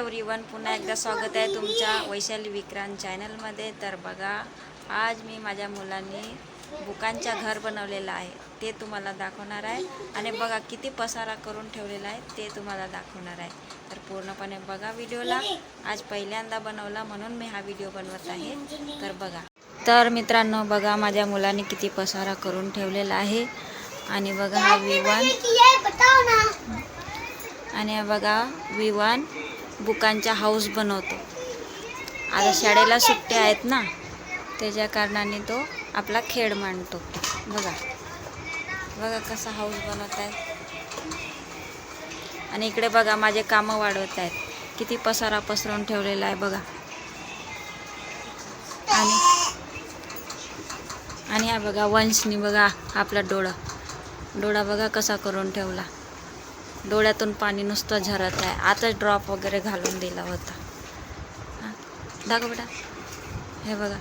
One पुन्हा एकदा स्वागत आहे तुमच्या वैशाली विक्रांत चॅनलमध्ये. तर बघा आज मी माझ्या मुलांनी बुकांच्या घर बनवलेलं आहे ते तुम्हाला दाखवणार आहे. आणि बघा किती पसारा करून ठेवलेला आहे ते तुम्हाला दाखवणार आहे. तर पूर्णपणे बघा व्हिडिओला. आज पहिल्यांदा बनवला म्हणून मी हा व्हिडिओ बनवत आहे. तर बघा. तर मित्रांनो बघा माझ्या मुलांनी किती पसारा करून ठेवलेला आहे. आणि बघा हा विवान. आणि बघा विवान. बुकांचा हाऊस बनवतो. आता शाळेला सुट्ट्या आहेत ना त्याच्या कारणाने तो आपला खेळ मांडतो. बघा. बघा कसा हाऊस बनवत आहे. आणि इकडे बघा माझे कामं वाढवत आहेत. किती पसारा पसरवून ठेवलेला आहे बघा. आणि आणि हा बघा वंशनी बघा आपला डोळा. डोळा बघा कसा करून ठेवला. डोळ्यातून पाणी नुसतं झरत आहे. आताच ड्रॉप वगैरे घालून दिला होता. हा, दाखव बेटा. हे बघा.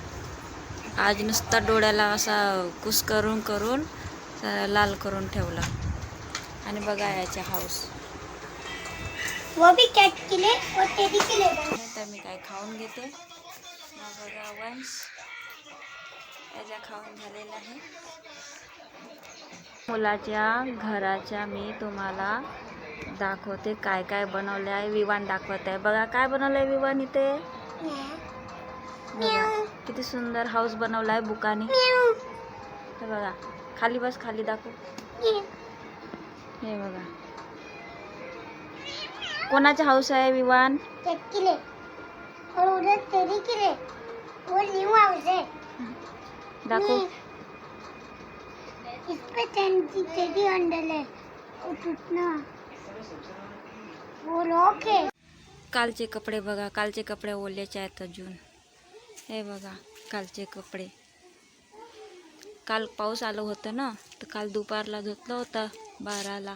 आज नुसता डोळ्याला असा कुस करून करून लाल करून ठेवला. आणि बघा याचे हाऊस वो भी कैट के लिए और टेडी के लिए तर मी काय खाऊन घेते. बघा वंश. याच्या खाऊन झालेला आहे. मुलाच्या घराच्या मी तुम्हाला दाखवते काय काय बनवले आहे. विवान दाखवत आहे. बघा काय बनवलं आहे विवान इथे? बघा, किती सुंदर हाऊस बनवला आहे बुकाने. हे बघा खाली बस खाली दाखव. हे बघा. कोणाचा हाऊस आहे विवान? दाखव. इस पे टेडी है टूटना कालचे कपडे बघा कालचे कपडे ओल्याचे आहेत अजून हे बघा कालचे कपडे. काल पाऊस आलं होतं ना तर काल दुपारला धुतलं होतं बाराला.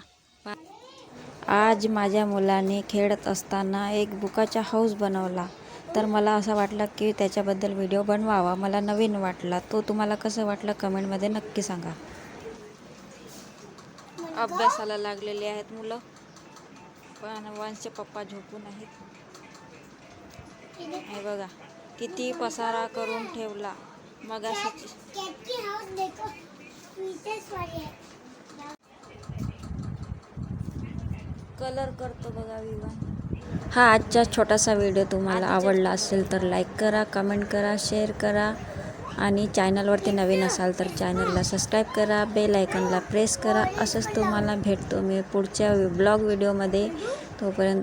आज माझ्या मुलाने खेळत असताना एक बुकाचा हाऊस बनवला. तर मला असं वाटलं की त्याच्याबद्दल व्हिडिओ बनवावा. मला नवीन वाटला. तो तुम्हाला कसं वाटलं कमेंटमध्ये नक्की सांगा. अभ्यासाला लागलेले आहेत मुलं. पण वंशचे पप्पा झोपून आहेत. हे बघा किती पसारा करून ठेवला. मग कलर करतो बघा विवान. हा आजचा छोटासा व्हिडिओ तुम्हाला आवडला असेल तर लाईक करा कमेंट करा शेअर करा. आणि चॅनलवरती नवीन असाल तर चॅनलला सबस्क्राईब करा बेल आयकनला प्रेस करा. असंच तुम्हाला भेटतो. मी पुढच्या ब्लॉग व्हिडिओमध्ये तोपर्यंत